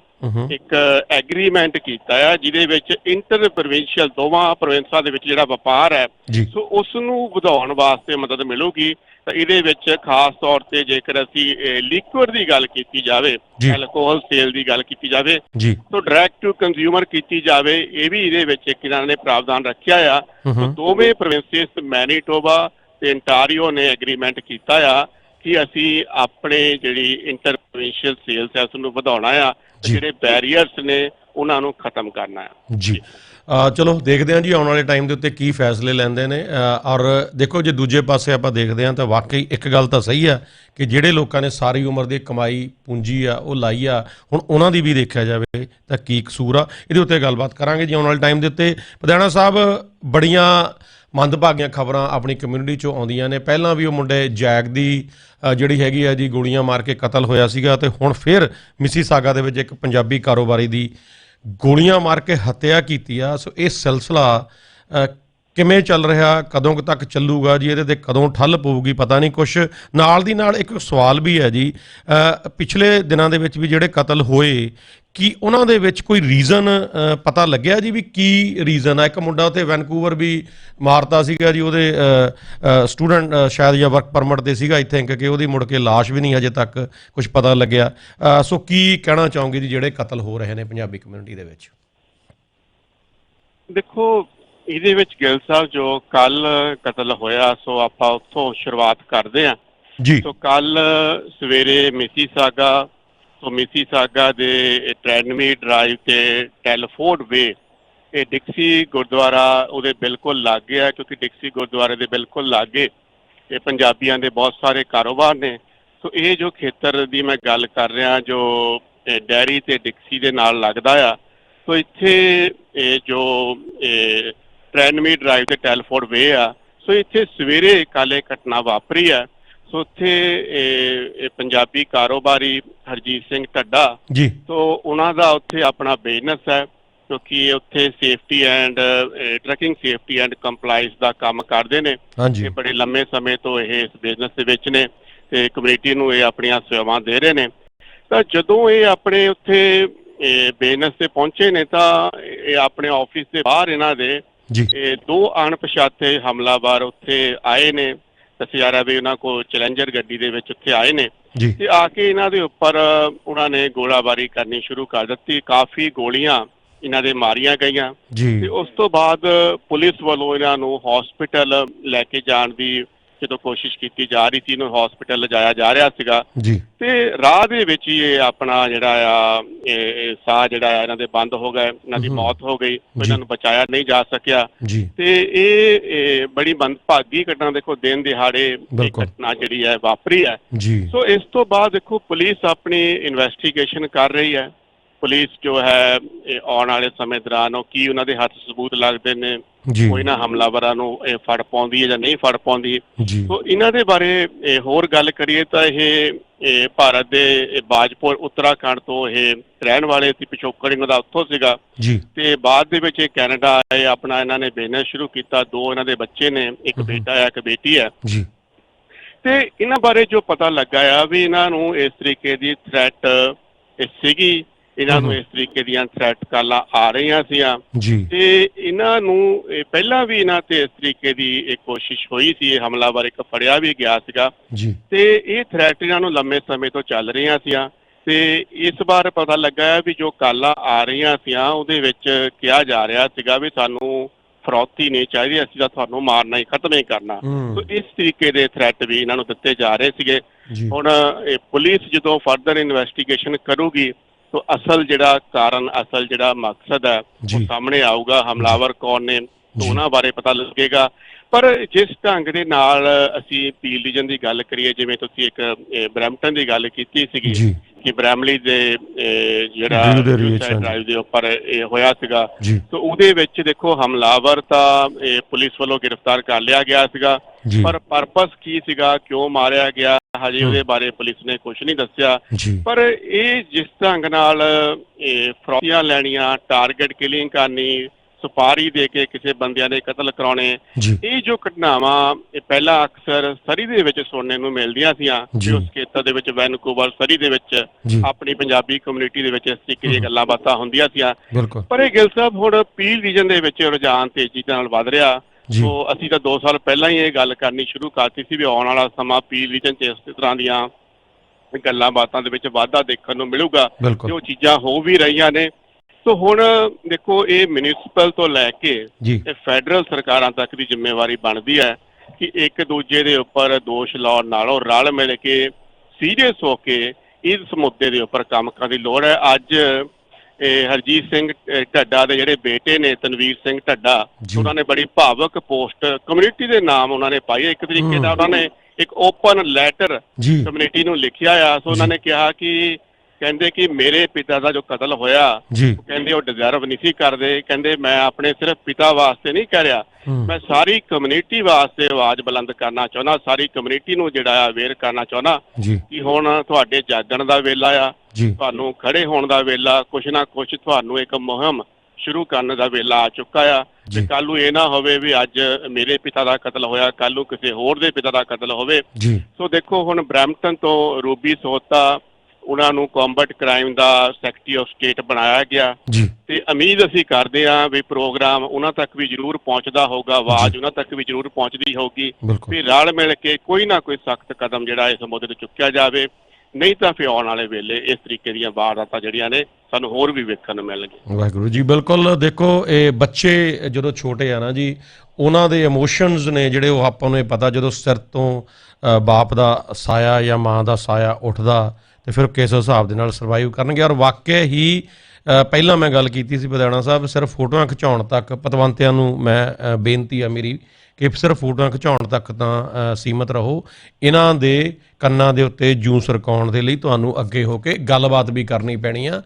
ਇੱਕ ਐਗਰੀਮੈਂਟ ਕੀਤਾ ਹੈ ਜਿਹਦੇ ਵਿੱਚ ਇੰਟਰ ਪ੍ਰੋਵਿੰਸ਼ੀਅਲ ਦੋਵਾਂ ਪ੍ਰੋਵਿੰਸਾਂ ਦੇ ਵਿੱਚ ਜਿਹੜਾ ਵਪਾਰ ਹੈ ਸੋ ਉਸ ਨੂੰ ਵਧਾਉਣ ਵਾਸਤੇ ਮਦਦ ਮਿਲੂਗੀ। ਤਾਂ ਇਹਦੇ ਵਿੱਚ ਖਾਸ ਤੌਰ ਤੇ ਜੇਕਰ ਅਸੀਂ ਲਿਕੁਇਡ ਦੀ ਗੱਲ ਕੀਤੀ ਜਾਵੇ। ਐਲਕੋਹਲ ਸੇਲ ਦੀ ਗੱਲ ਕੀਤੀ ਜਾਵੇ ਸੋ ਡਾਇਰੈਕਟ ਟੂ ਕੰਜ਼ਿਊਮਰ ਕੀਤੀ ਜਾਵੇ ਇਹ ਵੀ ਇਹਦੇ ਵਿੱਚ ਇੱਕ ਇਹਨਾਂ ਨੇ ਪ੍ਰਾਵਧਾਨ ਰੱਖਿਆ ਆ। ਦੋਵੇਂ ਪ੍ਰੋਵਿੰਸਿਸ ਮੈਨੀਟੋਬਾ ਤੇ ਇੰਟਾਰੀਓ ਨੇ ਐਗਰੀਮੈਂਟ ਕੀਤਾ ਆ। ਕਿ ਅਸੀਂ ਆਪਣੇ ਜਿਹੜੀ ਇੰਟਰ ਪ੍ਰੋਵਿੰਸ਼ੀਅਲ ਸੇਲਸ ਹੈ ਉਸ ਨੂੰ ਵਧਾਉਣਾ ਆ ਤੇ। ਜਿਹੜੇ ਬੈਰੀਅਰਸ ਨੇ ਉਹਨਾਂ ਨੂੰ ਖਤਮ ਕਰਨਾ ਆ। ਜੀ। ਚਲੋ ਦੇਖਦੇ ਹਾਂ ਜੀ ਆਉਣ ਵਾਲੇ ਟਾਈਮ ਦੇ ਉੱਤੇ ਕੀ ਫੈਸਲੇ ਲੈਂਦੇ ਨੇ। ਔਰ ਦੇਖੋ ਜੇ ਦੂਜੇ ਪਾਸੇ ਆਪਾਂ ਦੇਖਦੇ ਹਾਂ ਤਾਂ ਵਾਕਈ ਇੱਕ ਗੱਲ ਤਾਂ ਸਹੀ ਆ ਕਿ ਜਿਹੜੇ ਲੋਕਾਂ ਨੇ ਸਾਰੀ ਉਮਰ ਦੀ ਕਮਾਈ ਪੂੰਜੀ ਆ ਉਹ ਲਾਈ ਆ ਹੁਣ ਉਹਨਾਂ ਦੀ ਵੀ ਦੇਖਿਆ ਜਾਵੇ ਤਾਂ ਕੀ ਕਸੂਰ ਆ। ਇਹਦੇ ਉੱਤੇ ਗੱਲਬਾਤ ਕਰਾਂਗੇ ਜੀ ਆਉਣ ਵਾਲੇ ਟਾਈਮ ਦੇ ਉੱਤੇ। ਪਧਾਣਾ ਸਾਹਿਬ ਬੜੀਆਂ ਮੰਦਭਾਗੀਆਂ ਖਬਰਾਂ ਆਪਣੀ ਕਮਿਊਨਿਟੀ ਚੋਂ ਆਉਂਦੀਆਂ ਨੇ। ਪਹਿਲਾਂ ਵੀ ਉਹ ਮੁੰਡੇ ਜੈਕ ਦੀ ਜਿਹੜੀ ਹੈਗੀ ਆ ਜੀ, ਗੋਲੀਆਂ ਮਾਰ ਕੇ ਕਤਲ ਹੋਇਆ ਸੀਗਾ ਤੇ ਹੁਣ ਫਿਰ ਮਿਸੀ ਸਾਗਾ ਦੇ ਵਿੱਚ ਇੱਕ ਪੰਜਾਬੀ ਕਾਰੋਬਾਰੀ ਦੀ ਗੋਲੀਆਂ ਮਾਰ ਕੇ ਹੱਤਿਆ ਕੀਤੀ ਆ। ਸੋ ਇਹ ਸਿਲਸਿਲਾ ਕਿਵੇਂ ਚੱਲ ਰਿਹਾ, ਕਦੋਂ ਤੱਕ ਚੱਲੂਗਾ ਜੀ? ਇਹਦੇ ਤੇ ਕਦੋਂ ਠੱਲ ਪਊਗੀ ਪਤਾ ਨਹੀਂ ਕੁਛ। ਨਾਲ ਦੀ ਨਾਲ ਇੱਕ ਸਵਾਲ ਵੀ ਹੈ ਜੀ ਪਿਛਲੇ ਦਿਨਾਂ ਦੇ ਵਿੱਚ ਵੀ ਜਿਹੜੇ ਕਤਲ ਹੋਏ ਕੀ ਉਹਨਾਂ ਦੇ ਵਿੱਚ ਕੋਈ ਰੀਜ਼ਨ ਪਤਾ ਲੱਗਿਆ ਜੀ ਵੀ ਕੀ ਰੀਜ਼ਨ ਆ? ਇੱਕ ਮੁੰਡਾ ਉੱਥੇ ਵੈਨਕੂਵਰ ਵੀ ਮਾਰਤਾ ਸੀਗਾ ਜੀ ਉਹਦੇ ਸਟੂਡੈਂਟ ਸ਼ਾਇਦ ਜਾਂ ਵਰਕ ਪਰਮਿਟ ਤੇ ਸੀਗਾ ਇੱਥੇ ਕਿ ਉਹਦੀ ਮੁੜ ਕੇ ਲਾਸ਼ ਵੀ ਨਹੀਂ ਹਜੇ ਤੱਕ ਕੁਝ ਪਤਾ ਲੱਗਿਆ। ਸੋ ਕੀ ਕਹਿਣਾ ਚਾਹੋਗੇ ਜੀ ਜਿਹੜੇ ਕਤਲ ਹੋ ਰਹੇ ਨੇ ਪੰਜਾਬੀ ਕਮਿਊਨਿਟੀ ਦੇ ਵਿੱਚ? ਦੇਖੋ ਇਹਦੇ ਵਿੱਚ ਗਿੱਲ ਸਾਹਿਬ ਜੋ ਕੱਲ ਕਤਲ ਹੋਇਆ ਸੋ ਆਪਾਂ ਉੱਥੋਂ ਸ਼ੁਰੂਆਤ ਕਰਦੇ ਹਾਂ। ਜੀ। ਸੋ ਕੱਲ ਸਵੇਰੇ ਮਿਸੀਸਾਗਾ ਸੋ ਮਿਸੀਸਾਗਾ ਦੇ ਟ੍ਰੈਂਡਮੀ ਡਰਾਈਵ ਤੇ ਟੈਲਫੋਰਡ ਵੇ ਇਹ ਡਿਕਸੀ ਗੁਰਦੁਆਰਾ ਉਹਦੇ ਬਿਲਕੁਲ ਲਾਗੇ ਆ, ਕਿਉਂਕਿ ਡਿਕਸੀ ਗੁਰਦੁਆਰੇ ਦੇ ਬਿਲਕੁਲ ਲਾਗੇ, ਇਹ ਪੰਜਾਬੀਆਂ ਦੇ ਬਹੁਤ ਸਾਰੇ ਕਾਰੋਬਾਰ ਨੇ। ਸੋ ਇਹ ਜੋ ਖੇਤਰ ਦੀ ਮੈਂ ਗੱਲ ਕਰ ਰਿਹਾ, ਜੋ ਡੈਰੀ ਤੇ ਡਿਕਸੀ ਦੇ ਨਾਲ ਲੱਗਦਾ ਆ, ਸੋ ਇੱਥੇ, ਇਹ ਜੋ, ਇਹ ਟ੍ਰੈਂਡਮੀ ਡਰਾਈਵ ਤੇ ਟੈਲਫੋਰਡ ਵੇ ਆ, ਸੋ ਇੱਥੇ ਸਵੇਰੇ ਕਾਲੇ ਘਟਨਾ ਵਾਪਰੀ ਆ। ਸੋ ਉੱਥੇ ਇਹ ਪੰਜਾਬੀ ਕਾਰੋਬਾਰੀ ਹਰਜੀਤ ਸਿੰਘ ਢੱਡਾ ਜੀ। ਤੋ ਉਹਨਾਂ ਦਾ ਉੱਥੇ ਆਪਣਾ ਬਿਜ਼ਨਸ ਹੈ ਕਿਉਂਕਿ ਉੱਥੇ safety and tracking safety and compliance ਦਾ ਕੰਮ ਕਰਦੇ ਨੇ। ਇਹ ਬੜੇ ਲੰਮੇ ਸਮੇਂ ਤੋਂ ਇਹ ਇਸ ਬਿਜ਼ਨਸ ਦੇ ਵਿੱਚ ਨੇ ਤੇ ਕਮੇਟੀ ਨੂੰ ਇਹ ਆਪਣੀਆਂ ਸੇਵਾਵਾਂ ਦੇ ਰਹੇ ਨੇ। ਤਾਂ ਜਦੋਂ ਇਹ ਆਪਣੇ ਉੱਥੇ ਬਿਜ਼ਨਸ ਤੇ ਪਹੁੰਚੇ ਨੇ ਤਾਂ ਇਹ ਆਪਣੇ ਆਫਿਸ ਦੇ ਬਾਹਰ ਇਹਨਾਂ ਦੇ ਜੀ। ਇਹ ਦੋ ਅਣਪਛਾਤੇ ਹਮਲਾਵਰ ਉੱਥੇ ਆਏ ਨੇ। ਰਿਹਾ ਵੀ ਉਹਨਾਂ ਕੋਲ ਚੈਲੰਜਰ ਗੱਡੀ ਦੇ ਵਿੱਚ ਉੱਥੇ ਆਏ ਨੇ। ਤੇ ਆ ਕੇ ਇਹਨਾਂ ਦੇ ਉੱਪਰ ਉਹਨਾਂ ਨੇ ਗੋਲਾਬਾਰੀ ਕਰਨੀ ਸ਼ੁਰੂ ਕਰ ਦਿੱਤੀ। ਕਾਫੀ ਗੋਲੀਆਂ ਇਹਨਾਂ ਦੇ ਮਾਰੀਆਂ ਗਈਆਂ। ਤੇ ਉਸ ਤੋਂ ਬਾਅਦ ਪੁਲਿਸ ਵੱਲੋਂ ਇਹਨਾਂ ਨੂੰ ਹਸਪੀਟਲ ਲੈ ਕੇ ਜਾਣ ਦੀ ਜਦੋਂ ਕੋਸ਼ਿਸ਼ ਕੀਤੀ ਜਾ ਰਹੀ ਸੀ ਇਹਨੂੰ ਹਸਪੀਟਲ ਲਿਜਾਇਆ ਜਾ ਰਿਹਾ ਸੀਗਾ। ਜੀ। ਤੇ ਰਾਹ ਦੇ ਵਿੱਚ ਹੀ ਇਹ ਆਪਣਾ ਜਿਹੜਾ ਆ ਇਹ ਸਾਹ ਜਿਹੜਾ ਆ ਇਹਨਾਂ ਦੇ ਬੰਦ ਹੋ ਗਏ ਇਹਨਾਂ ਦੀ। ਮੌਤ ਹੋ ਗਈ। ਇਹਨਾਂ ਨੂੰ ਬਚਾਇਆ ਨਹੀਂ ਜਾ ਸਕਿਆ। ਜੀ। ਤੇ ਇਹ ਇਹ ਬੜੀ ਮੰਦਭਾਗੀ ਘਟਨਾ ਦੇਖੋ ਦਿਨ ਦਿਹਾੜੇ ਇਹ ਬਿਲਕੁਲ। ਘਟਨਾ ਜਿਹੜੀ ਹੈ ਵਾਪਰੀ ਹੈ। ਜੀ। ਸੋ ਇਸ ਤੋਂ ਬਾਅਦ ਦੇਖੋ ਪੁਲਿਸ ਆਪਣੀ ਇਨਵੈਸਟੀਗੇਸ਼ਨ ਕਰ ਰਹੀ ਹੈ। ਪੁਲਿਸ ਜੋ ਹੈ ਇਹ ਆਉਣ ਵਾਲੇ ਸਮੇਂ ਦੌਰਾਨ ਉਹ ਕੀ ਉਹਨਾਂ ਦੇ ਹੱਥ ਸਬੂਤ ਲੱਗਦੇ ਨੇ ਜੀ। ਕੋਈ ਨਾ ਹਮਲਾਵਰਾਂ ਨੂੰ ਇਹ ਫੜ ਪਾਉਂਦੀ ਹੈ ਜਾਂ ਨਹੀਂ ਫੜ ਪਾਉਂਦੀ। ਜੀ। ਸੋ ਇਹਨਾਂ ਦੇ ਬਾਰੇ ਇਹ ਹੋਰ ਗੱਲ ਕਰੀਏ ਤਾਂ ਇਹ ਇਹ ਭਾਰਤ ਦੇ ਬਾਜਪੁਰ ਉੱਤਰਾਖੰਡ ਤੋਂ ਇਹ ਰਹਿਣ ਵਾਲੇ ਸੀ ਪਿਛੋਕੜ ਇਹਨਾਂ ਦਾ ਉੱਥੋਂ ਸੀਗਾ। ਜੀ। ਤੇ ਬਾਅਦ ਦੇ ਵਿੱਚ ਇਹ ਕੈਨੇਡਾ ਆਏ ਆਪਣਾ ਇਹਨਾਂ ਨੇ ਬਿਜ਼ਨਸ ਸ਼ੁਰੂ ਕੀਤਾ ਦੋ ਇਹਨਾਂ ਦੇ ਬੱਚੇ ਨੇ ਇੱਕ। ਬੇਟਾ ਹੈ ਇੱਕ ਬੇਟੀ ਹੈ ਜੀ। ਤੇ ਇਹਨਾਂ ਬਾਰੇ ਜੋ ਪਤਾ ਲੱਗਾ ਆ ਵੀ ਇਹਨਾਂ ਨੂੰ ਇਸ ਤਰੀਕੇ ਦੀ ਥ੍ਰੈਟ ਸੀਗੀ। ਇਹਨਾਂ ਨੂੰ। ਇਸ ਤਰੀਕੇ ਦੀਆਂ ਥ੍ਰੈਟ ਕਾਲਾਂ ਆ ਰਹੀਆਂ ਸੀਆਂ। ਤੇ ਇਹਨਾਂ ਨੂੰ ਪਹਿਲਾਂ ਵੀ ਇਹਨਾਂ ਤੇ ਇਸ ਤਰੀਕੇ ਦੀ ਇੱਕ ਕੋਸ਼ਿਸ਼ ਹੋਈ ਸੀ ਇਹ ਹਮਲਾਵਰ ਇੱਕ ਫੜਿਆ ਵੀ ਗਿਆ ਸੀਗਾ। ਤੇ ਇਹ ਥ੍ਰੈਟ ਇਹਨਾਂ ਨੂੰ ਲੰਮੇ ਸਮੇਂ ਤੋਂ ਚੱਲ ਰਹੀਆਂ ਸੀਆਂ। ਤੇ ਇਸ ਵਾਰ ਪਤਾ ਲੱਗਾ ਵੀ ਜੋ ਕਾਲਾਂ ਆ ਰਹੀਆਂ ਸੀਆਂ ਉਹਦੇ ਵਿੱਚ ਕਿਹਾ ਜਾ ਰਿਹਾ ਸੀਗਾ ਵੀ ਸਾਨੂੰ ਫਰੌਤੀ ਨਹੀਂ ਚਾਹੀਦੀ ਅਸੀਂ ਤਾਂ ਤੁਹਾਨੂੰ ਮਾਰਨਾ ਹੀ ਖਤਮ ਹੀ ਕਰਨਾ। ਸੋ ਇਸ ਤਰੀਕੇ ਦੇ ਥ੍ਰੈਟ ਵੀ ਇਹਨਾਂ ਨੂੰ ਦਿੱਤੇ ਜਾ ਰਹੇ ਸੀਗੇ। ਹੁਣ ਇਹ ਪੁਲਿਸ ਜਦੋਂ ਫਰਦਰ ਇਨਵੈਸਟੀਗੇਸ਼ਨ ਕਰੂਗੀ ਤਾਂ ਅਸਲ ਜਿਹੜਾ ਕਾਰਨ ਅਸਲ ਜਿਹੜਾ ਮਕਸਦ ਹੈ ਉਹ। ਸਾਹਮਣੇ ਆਊਗਾ ਹਮਲਾਵਰ ਕੌਣ ਨੇ ਉਹਨਾਂ ਬਾਰੇ ਪਤਾ ਲੱਗੇਗਾ। ਪਰ ਜਿਸ ਢੰਗ ਦੇ ਨਾਲ ਅਸੀਂ ਪੀਲ ਰੀਜਨ ਦੀ ਗੱਲ ਕਰੀਏ ਜਿਵੇਂ ਤੁਸੀਂ ਇੱਕ ਬਰੈਂਪਟਨ ਦੀ ਗੱਲ ਕੀਤੀ ਸੀਗੀ ਕਿ ਬ੍ਰੈਮਲੀ ਦੇ ਜਿਹੜਾ View ਦੇ ਉੱਪਰ ਇਹ ਹੋਇਆ ਸੀਗਾ ਤਾਂ ਉਹਦੇ ਵਿੱਚ ਦੇਖੋ ਹਮਲਾਵਰ ਤਾਂ ਪੁਲਿਸ ਵੱਲੋਂ ਗ੍ਰਿਫਤਾਰ ਕਰ ਲਿਆ ਗਿਆ ਸੀਗਾ। ਪਰ ਪਰਪਸ ਕੀ ਸੀਗਾ ਕਿਉਂ ਮਾਰਿਆ ਗਿਆ ਹਜੇ। ਉਹਦੇ ਬਾਰੇ ਪੁਲਿਸ ਨੇ ਕੁਝ ਨਹੀਂ ਦੱਸਿਆ। ਪਰ ਇਹ ਜਿਸ ਢੰਗ ਨਾਲ ਇਹ ਫਰੌਤੀਆਂ ਲੈਣੀਆਂ ਟਾਰਗੇਟ ਕਿਲਿੰਗ ਕਰਨੀ ਸੁਪਾਰੀ ਦੇ ਕੇ ਕਿਸੇ ਬੰਦਿਆਂ ਦੇ ਕਤਲ ਕਰਾਉਣੇ ਇਹ ਜੋ ਘਟਨਾਵਾਂ ਇਹ ਪਹਿਲਾਂ ਅਕਸਰ ਸਰੀ ਦੇ ਵਿੱਚ ਸੁਣਨ ਨੂੰ ਮਿਲਦੀਆਂ ਸੀਆਂ ਜੀ। ਕਿ ਉਸ ਖੇਤਰ ਦੇ ਵਿੱਚ ਵੈਨਕੂਵਰ ਸਰੀ ਦੇ ਵਿੱਚ ਆਪਣੀ ਪੰਜਾਬੀ ਕਮਿਊਨਿਟੀ ਦੇ ਵਿੱਚ ਇਸ ਤਰੀਕੇ ਦੀਆਂ। ਗੱਲਾਂ ਬਾਤਾਂ ਹੁੰਦੀਆਂ ਸੀਆਂ। ਬਿਲਕੁਲ। ਪਰ ਇਹ ਗਿੱਲ ਸਾਹਿਬ ਹੁਣ ਪੀਲ ਰੀਜਨ ਦੇ ਵਿੱਚ ਰੁਝਾਨ ਤੇਜ਼ੀ ਨਾਲ ਵੱਧ ਰਿਹਾ। ਸੋ ਅਸੀਂ ਤਾਂ 2 ਸਾਲ ਪਹਿਲਾਂ ਹੀ ਇਹ ਗੱਲ ਕਰਨੀ ਸ਼ੁਰੂ ਕਰਤੀ ਸੀ ਵੀ ਆਉਣ ਵਾਲਾ ਸਮਾਂ ਪੀਲ ਰੀਜਨ 'ਚ ਇਸ ਤਰ੍ਹਾਂ ਦੀਆਂ ਗੱਲਾਂ ਬਾਤਾਂ ਦੇ ਵਿੱਚ ਵਾਧਾ ਦੇਖਣ ਨੂੰ ਮਿਲੂਗਾ ਬਿਲਕੁਲ। ਜੋ ਚੀਜ਼ਾਂ ਹੋ ਵੀ ਰਹੀਆਂ ਨੇ। ਸੋ ਹੁਣ ਦੇਖੋ ਇਹ ਮਿਊਨਿਸਪਲ ਤੋਂ ਲੈ ਕੇ ਇਹ ਫੈਡਰਲ ਸਰਕਾਰਾਂ ਤੱਕ ਦੀ ਜ਼ਿੰਮੇਵਾਰੀ ਬਣਦੀ ਹੈ ਕਿ ਇੱਕ ਦੂਜੇ ਦੇ ਉੱਪਰ ਦੋਸ਼ ਲਾਉਣ ਨਾਲੋਂ ਰਲ ਮਿਲ ਕੇ ਸੀਰੀਅਸ ਹੋ ਕੇ ਇਸ ਮੁੱਦੇ ਦੇ ਉੱਪਰ ਕੰਮ ਕਰਨ ਦੀ ਲੋੜ ਹੈ। ਅੱਜ ਇਹ ਹਰਜੀਤ ਸਿੰਘ ਢੱਡਾ ਦੇ ਜਿਹੜੇ ਬੇਟੇ ਨੇ ਤਨਵੀਰ ਸਿੰਘ ਢੱਡਾ। ਉਹਨਾਂ ਨੇ ਬੜੀ ਭਾਵਕ ਪੋਸਟ ਕਮਿਊਨਿਟੀ ਦੇ ਨਾਮ ਉਹਨਾਂ ਨੇ ਪਾਈ। ਇੱਕ ਤਰੀਕੇ। ਦਾ ਉਹਨਾਂ ਨੇ ਇੱਕ ਓਪਨ ਲੈਟਰ ਕਮਿਊਨਿਟੀ ਨੂੰ ਲਿਖਿਆ ਆ ਸੋ ਉਹਨਾਂ। ਨੇ ਕਿਹਾ ਕਿ ਕਹਿੰਦੇ ਕਿ ਮੇਰੇ ਪਿਤਾ ਦਾ ਜੋ ਕਤਲ ਹੋਇਆ ਜੀ। ਕਹਿੰਦੇ ਉਹ ਡਿਜ਼ਰਵ ਨਹੀਂ ਸੀ ਕਰਦੇ। ਕਹਿੰਦੇ ਮੈਂ ਆਪਣੇ ਸਿਰਫ ਪਿਤਾ ਵਾਸਤੇ ਨਹੀਂ ਕਹਿ ਰਿਹਾ। ਮੈਂ ਸਾਰੀ ਕਮਿਊਨਿਟੀ ਵਾਸਤੇ ਆਵਾਜ਼ ਬੁਲੰਦ ਕਰਨਾ ਚਾਹੁੰਦਾ ਸਾਰੀ ਕਮਿਊਨਿਟੀ ਨੂੰ ਜਿਹੜਾ ਅਵੇਅਰ ਕਰਨਾ ਚਾਹੁੰਦਾ ਕਿ ਹੁਣ ਤੁਹਾਡੇ ਜਾਗਣ ਦਾ ਵੇਲਾ ਆ ਤੁਹਾਨੂੰ ਖੜੇ ਹੋਣ ਦਾ ਵੇਲਾ ਕੁਛ ਨਾ ਕੁਛ ਤੁਹਾਨੂੰ ਇੱਕ ਮੁਹਿੰਮ ਸ਼ੁਰੂ ਕਰਨ ਦਾ ਵੇਲਾ ਆ ਚੁੱਕਾ ਆ। ਤੇ ਕੱਲ ਨੂੰ ਇਹ ਨਾ ਹੋਵੇ ਵੀ ਅੱਜ ਮੇਰੇ ਪਿਤਾ ਦਾ ਕਤਲ ਹੋਇਆ ਕੱਲ ਨੂੰ ਕਿਸੇ ਹੋਰ ਦੇ ਪਿਤਾ ਦਾ ਕਤਲ ਹੋਵੇ। ਸੋ ਦੇਖੋ ਹੁਣ ਬ੍ਰੈਂਪਟਨ ਤੋਂ ਰੂਬੀ ਸੋਤਾ ਉਹਨਾਂ ਨੂੰ ਕੰਬਟ ਕ੍ਰਾਈਮ ਦਾ ਸੈਕਟਰੀ ਆਫ ਸਟੇਟ ਬਣਾਇਆ ਗਿਆ। ਤੇ ਉਮੀਦ ਅਸੀਂ ਕਰਦੇ ਹਾਂ ਵੀ ਪ੍ਰੋਗਰਾਮ ਉਹਨਾਂ ਤੱਕ ਵੀ ਜ਼ਰੂਰ ਪਹੁੰਚਦਾ ਹੋਊਗਾ ਆਵਾਜ਼। ਉਹਨਾਂ ਤੱਕ ਵੀ ਜ਼ਰੂਰ ਪਹੁੰਚਦੀ ਹੋਊਗੀ। ਵੀ ਰਲ ਮਿਲ ਕੇ ਕੋਈ ਨਾ ਕੋਈ ਸਖਤ ਕਦਮ ਜਿਹੜਾ ਇਸ ਮੁੱਦੇ ਤੇ ਚੁੱਕਿਆ ਜਾਵੇ ਨਹੀਂ ਤਾਂ ਫਿਰ ਆਉਣ ਵਾਲੇ ਵੇਲੇ ਇਸ ਤਰੀਕੇ ਦੀਆਂ ਵਾਰਦਾਤਾਂ ਜਿਹੜੀਆਂ ਨੇ ਸਾਨੂੰ ਹੋਰ ਵੀ ਵੇਖਣ ਨੂੰ ਮਿਲਣਗੀਆਂ। ਵਾਹਿਗੁਰੂ ਜੀ ਬਿਲਕੁਲ ਦੇਖੋ ਇਹ ਬੱਚੇ ਜਦੋਂ ਛੋਟੇ ਆ ਨਾ ਜੀ ਉਹਨਾਂ ਦੇ ਇਮੋਸ਼ਨਸ ਨੇ ਜਿਹੜੇ ਉਹ ਆਪਾਂ ਨੂੰ ਇਹ ਪਤਾ ਜਦੋਂ ਸਿਰ ਤੋਂ ਬਾਪ ਦਾ ਸਾਇਆ ਜਾਂ ਮਾਂ ਦਾ ਸਾਇਆ ਉੱਠਦਾ ਤੇ ਫਿਰ ਕਿਸ ਹਿਸਾਬ ਦੇ ਨਾਲ ਸਰਵਾਈਵ ਕਰਨਗੇ? ਔਰ ਵਾਕਿਆ ਹੀ ਪਹਿਲਾਂ ਮੈਂ ਗੱਲ ਕੀਤੀ ਸੀ ਬਦਾਣਾ ਸਾਹਿਬ ਸਿਰਫ ਫੋਟੋਆਂ ਖਿਚਾਉਣ ਤੱਕ ਪਤਵੰਤਿਆਂ ਨੂੰ ਮੈਂ ਬੇਨਤੀ ਆ ਮੇਰੀ ਕਿ ਸਿਰਫ ਫੋਟੋਆਂ ਖਿਚਾਉਣ ਤੱਕ ਤਾਂ ਅ, ਸੀਮਤ ਰਹੋ। ਇਹਨਾਂ ਦੇ ਕੰਨਾਂ ਦੇ ਉੱਤੇ ਜੂੰ ਸਰਕਾਉਣ ਦੇ ਲਈ ਤੁਹਾਨੂੰ ਅੱਗੇ ਹੋ ਕੇ ਗੱਲਬਾਤ ਵੀ ਕਰਨੀ ਪੈਣੀ ਆ।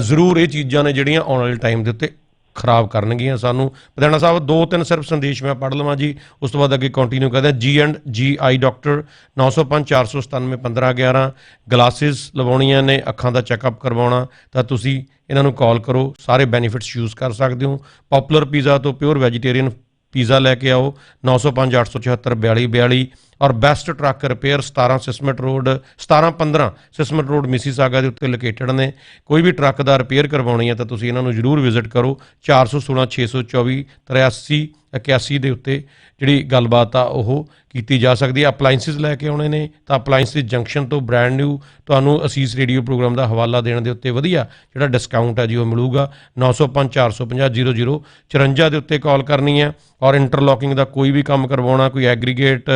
ਜ਼ਰੂਰ ਇਹ ਚੀਜ਼ਾਂ ਨੇ ਜਿਹੜੀਆਂ ਆਉਣ ਵਾਲੇ ਟਾਈਮ ਦੇ ਉੱਤੇ ਖਰਾਬ ਕਰਨਗੀਆਂ ਸਾਨੂੰ। ਪਧਾਣਾ ਸਾਹਿਬ, ਦੋ ਤਿੰਨ ਸਿਰਫ ਸੰਦੇਸ਼ ਮੈਂ ਪੜ੍ਹ ਲਵਾਂ ਜੀ। ਉਸ ਤੋਂ ਬਾਅਦ ਅੱਗੇ ਕੰਟੀਨਿਊ ਕਰਦੇ। ਹਾਂ ਜੀ ਐਂਡ ਜੀ ਆਈ ਡਾਕਟਰ 905 497 1511 ਗਲਾਸਿਸ ਲਵਾਉਣੀਆਂ ਨੇ, ਅੱਖਾਂ ਦਾ ਚੈੱਕਅਪ ਕਰਵਾਉਣਾ। ਤਾਂ ਤੁਸੀਂ ਇਹਨਾਂ ਨੂੰ ਕਾਲ ਕਰੋ। ਸਾਰੇ ਬੈਨੀਫਿਟਸ ਯੂਜ਼ ਕਰ ਸਕਦੇ ਹੋ। ਪਪੂਲਰ ਪੀਜ਼ਾ ਤੋਂ ਪਿਓਰ ਵੈਜੀਟੇਰੀਅਨ ਪੀਜ਼ਾ ਲੈ ਕੇ ਆਓ। 905 874 4242 ਔਰ best truck repair 17 Sismet road 1715 Sismet road Mississauga ਦੇ ਉੱਤੇ ਲੋਕੇਟਡ ਨੇ। ਕੋਈ ਵੀ ਟਰੱਕ ਦਾ ਰਿਪੇਅਰ ਕਰਵਾਉਣੀ ਹੈ ਤਾਂ ਤੁਸੀਂ ਇਹਨਾਂ ਨੂੰ ਜਰੂਰ ਵਿਜ਼ਿਟ ਕਰੋ। 416 624 83 81 ਦੇ ਉੱਤੇ ਜਿਹੜੀ ਗੱਲਬਾਤ ਆ, ਉਹ ਕੀਤੀ ਜਾ ਸਕਦੀ ਹੈ। ਅਪਲਾਈਐਂਸਿਸ ਲੈ ਕੇ ਆਉਣੇ ਨੇ, ਤਾਂ ਅਪਲਾਈਐਂਸਿਸ ਜੰਕਸ਼ਨ ਤੋਂ ਬ੍ਰਾਂਡ ਨਿਊ ਤੁਹਾਨੂੰ ਅਸੀਸ ਰੇਡੀਓ ਪ੍ਰੋਗਰਾਮ ਦਾ ਹਵਾਲਾ ਦੇਣ ਦੇ ਉੱਤੇ ਵਧੀਆ ਜਿਹੜਾ ਡਿਸਕਾਊਂਟ ਆ ਜੀ, ਉਹ ਮਿਲੂਗਾ। 905 450 0054 ਦੇ ਉੱਤੇ ਕਾਲ ਕਰਨੀ ਹੈ ਔਰ ਇੰਟਰਲੋਕਿੰਗ ਦਾ ਕੋਈ ਵੀ ਕੰਮ ਕਰਵਾਉਣਾ, ਕੋਈ ਐਗਰੀਗੇਟ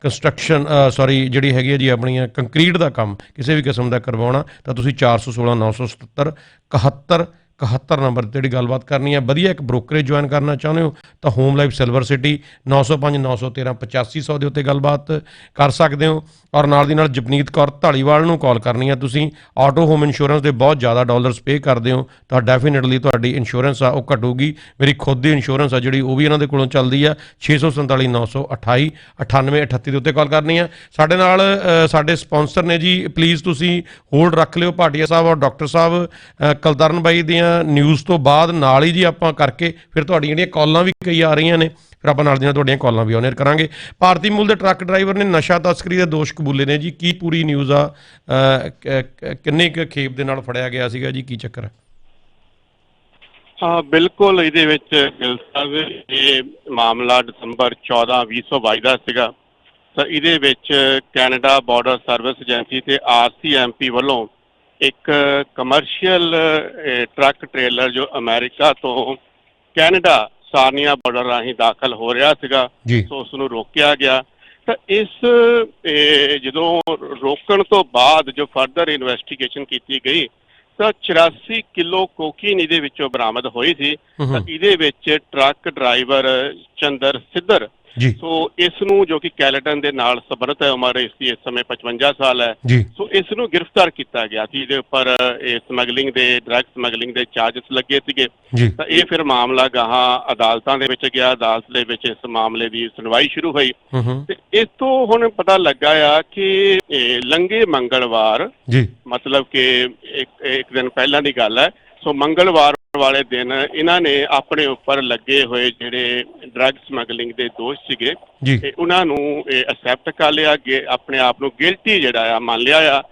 ਕੰਸਟਰਕਸ਼ਨ ਸੌਰੀ ਜਿਹੜੀ ਹੈਗੀ ਹੈ ਜੀ ਆਪਣੀਆਂ ਕੰਕਰੀਟ ਦਾ ਕੰਮ, ਕਿਸੇ ਵੀ ਕਿਸਮ ਦਾ ਕਰਵਾਉਣਾ, ਤਾਂ ਤੁਸੀਂ 416 977 71 71 ਨੰਬਰ ਤੇ ਜਿਹੜੀ ਗੱਲਬਾਤ ਕਰਨੀ ਹੈ, ਵਧੀਆ ਇੱਕ ਬ੍ਰੋਕਰੇਜ ਜੁਆਇਨ ਕਰਨਾ ਚਾਹੁੰਦੇ ਹੋ, ਤਾਂ ਹੋਮ ਲਾਈਫ ਸਿਲਵਰ ਸਿਟੀ 905 913 8500 ਦੇ ਉੱਤੇ ਗੱਲਬਾਤ ਕਰ ਸਕਦੇ ਹੋ। ਔਰ ਨਾਲ ਦੀ ਨਾਲ ਜਪਨੀਤ ਕੌਰ ਢਾਲੀਵਾਲ ਨੂੰ ਕਾਲ ਕਰਨੀ ਆ। ਤੁਸੀਂ ਆਟੋ ਹੋਮ ਇੰਸ਼ੋਰੈਂਸ ਦੇ ਬਹੁਤ ਜ਼ਿਆਦਾ ਡਾਲਰਸ ਪੇ ਕਰਦੇ ਹੋ। ਤਾਂ ਡੈਫੀਨਿਟਲੀ ਤੁਹਾਡੀ ਇੰਸ਼ੋਰੈਂਸ ਆ ਉਹ ਘਟੂਗੀ। ਮੇਰੀ ਖੁਦ ਦੀ ਇੰਸ਼ੋਰੈਂਸ ਆ ਜਿਹੜੀ ਉਹ ਵੀ ਇਹਨਾਂ ਦੇ ਕੋਲੋਂ ਚੱਲਦੀ ਆ। 647 928 9838 ਦੇ ਉੱਤੇ ਕਾਲ ਕਰਨੀ ਆ। ਸਾਡੇ ਨਾਲ ਸਾਡੇ ਸਪਾਂਸਰ ਨੇ ਜੀ ਪਲੀਜ਼ ਤੁਸੀਂ ਹੋਲਡ ਰੱਖ ਲਿਓ ਭਾਟੀਆ ਸਾਹਿਬ ਔਰ ਡਾਕਟਰ ਸਾਹਿਬ। ਅ, ਕਲਤਰਨ ਬਾਈ ਦੀਆਂ ਨਿਊਜ਼ ਤੋਂ ਬਾਅਦ ਨਾਲ ਹੀ ਜੀ ਆਪਾਂ ਕਰਕੇ ਫਿਰ ਤੁਹਾਡੀਆਂ ਜਿਹੜੀਆਂ ਕਾਲਾਂ ਵੀ ਕਈ ਆ ਰਹੀਆਂ ਨੇ। ਫਿਰ ਆਪਾਂ ਨਾਲ ਦੀਆਂ ਤੁਹਾਡੀਆਂ ਕਾਲਾਂ ਵੀ ਆਨਰ ਕਰਾਂਗੇ। ਭਾਰਤੀ ਮੂਲ ਦੇ ਟਰੱਕ ਡਰਾਈਵਰ ਨੇ ਨਸ਼ਾ ਤਸਕਰੀ ਦੇ ਦੋਸ਼ ਕਬੂਲੇ ਨੇ ਜੀ। ਕੀ ਪੂਰੀ ਨਿਊਜ਼ ਆ ਕਿੰਨੇ ਕੁ ਖੇਪ ਦੇ ਨਾਲ ਫੜਿਆ ਗਿਆ ਸੀਗਾ ਜੀ? ਕੀ ਚੱਕਰ ਹੈ ਹਾਂ, ਬਿਲਕੁਲ ਇਹਦੇ ਵਿੱਚ ਗਿੱਲ ਸਾਹਿਬ ਇਹ ਮਾਮਲਾ ਦਸੰਬਰ 14 2022 ਦਾ ਸੀਗਾ। ਤਾਂ ਇਹਦੇ ਵਿੱਚ ਕੈਨੇਡਾ ਬਾਰਡਰ ਸਰਵਿਸ ਏਜੰਸੀ ਤੇ ਆਰਸੀਐਮਪੀ ਵੱਲੋਂ ਇੱਕ ਕਮਰਸ਼ੀਅਲ ਟਰੱਕ ਟ੍ਰੇਲਰ ਜੋ ਅਮਰੀਕਾ ਤੋਂ ਕੈਨੇਡਾ ਸਾਰਨੀਆ ਬਾਰਡਰ ਰਾਹੀਂ ਦਾਖਲ ਹੋ ਰਿਹਾ ਸੀਗਾ। ਸੋ ਉਸ ਨੂੰ ਰੋਕਿਆ ਗਿਆ। ਤਾਂ ਇਸ ਜਦੋਂ ਰੋਕਣ ਤੋਂ ਬਾਅਦ ਜੋ ਫਰਦਰ ਇਨਵੈਸਟੀਗੇਸ਼ਨ ਕੀਤੀ ਗਈ ਤਾਂ 84 ਕਿਲੋ ਕੋਕੀਨ ਇਹਦੇ ਵਿੱਚੋਂ ਬਰਾਮਦ ਹੋਈ ਸੀ। ਤਾਂ ਇਹਦੇ ਵਿੱਚ ਟਰੱਕ ਡਰਾਈਵਰ ਚੰਦਰ ਸਿੱਧਰ ਜੀ। ਸੋ ਇਸ ਨੂੰ ਜੋ ਕਿ ਕੈਲੇਟਨ ਦੇ ਨਾਲ ਸੰਬੰਧਿਤ ਹੈ ਉਮਰ ਇਸ ਦੀ ਇਸ ਸਮੇਂ 55 ਸਾਲ ਹੈ। ਸੋ ਇਸ ਨੂੰ ਗ੍ਰਿਫਤਾਰ ਕੀਤਾ ਗਿਆ ਸੀ ਇਹਦੇ ਉੱਪਰ ਇਹ ਸਮਗਲਿੰਗ ਦੇ ਡਰੱਗ ਸਮਗਲਿੰਗ ਦੇ ਚਾਰजेस ਲੱਗੇ ਸੀਗੇ। ਤਾਂ ਇਹ ਫਿਰ ਮਾਮਲਾ ਗਾਹਾਂ ਅਦਾਲਤਾਂ ਦੇ ਵਿੱਚ ਗਿਆ ਅਦਾਲਤ ਦੇ ਵਿੱਚ ਇਸ ਮਾਮਲੇ ਦੀ ਸੁਣਵਾਈ ਸ਼ੁਰੂ ਹੋਈ। ਤੇ ਇਸ ਤੋਂ ਹੁਣ ਪਤਾ ਲੱਗਾ ਆ ਕਿ ਲੰਗੇ ਮੰਗਲਵਾਰ ਜੀ। ਮਤਲਬ ਕਿ ਇੱਕ ਇੱਕ ਦਿਨ ਪਹਿਲਾਂ ਦੀ ਗੱਲ ਹੈ। ਸੋ ਮੰਗਲਵਾਰ ਵਾਲੇ ਦਿਨ ਇਹਨਾਂ ਨੇ ਆਪਣੇ ਉੱਪਰ ਲੱਗੇ ਹੋਏ ਜਿਹੜੇ ਡਰੱਗ ਸਮਗਲਿੰਗ ਦੇ ਦੋਸ਼ ਸੀਗੇ ਤੇ ਉਹਨਾਂ ਨੂੰ ਅਸੈਪਟ ਕਰ ਲਿਆ ਕਿ ਆਪਣੇ ਆਪ ਨੂੰ ਗਿਲਟੀ ਜਿਹੜਾ ਆ ਮੰਨ ਲਿਆ ਆ।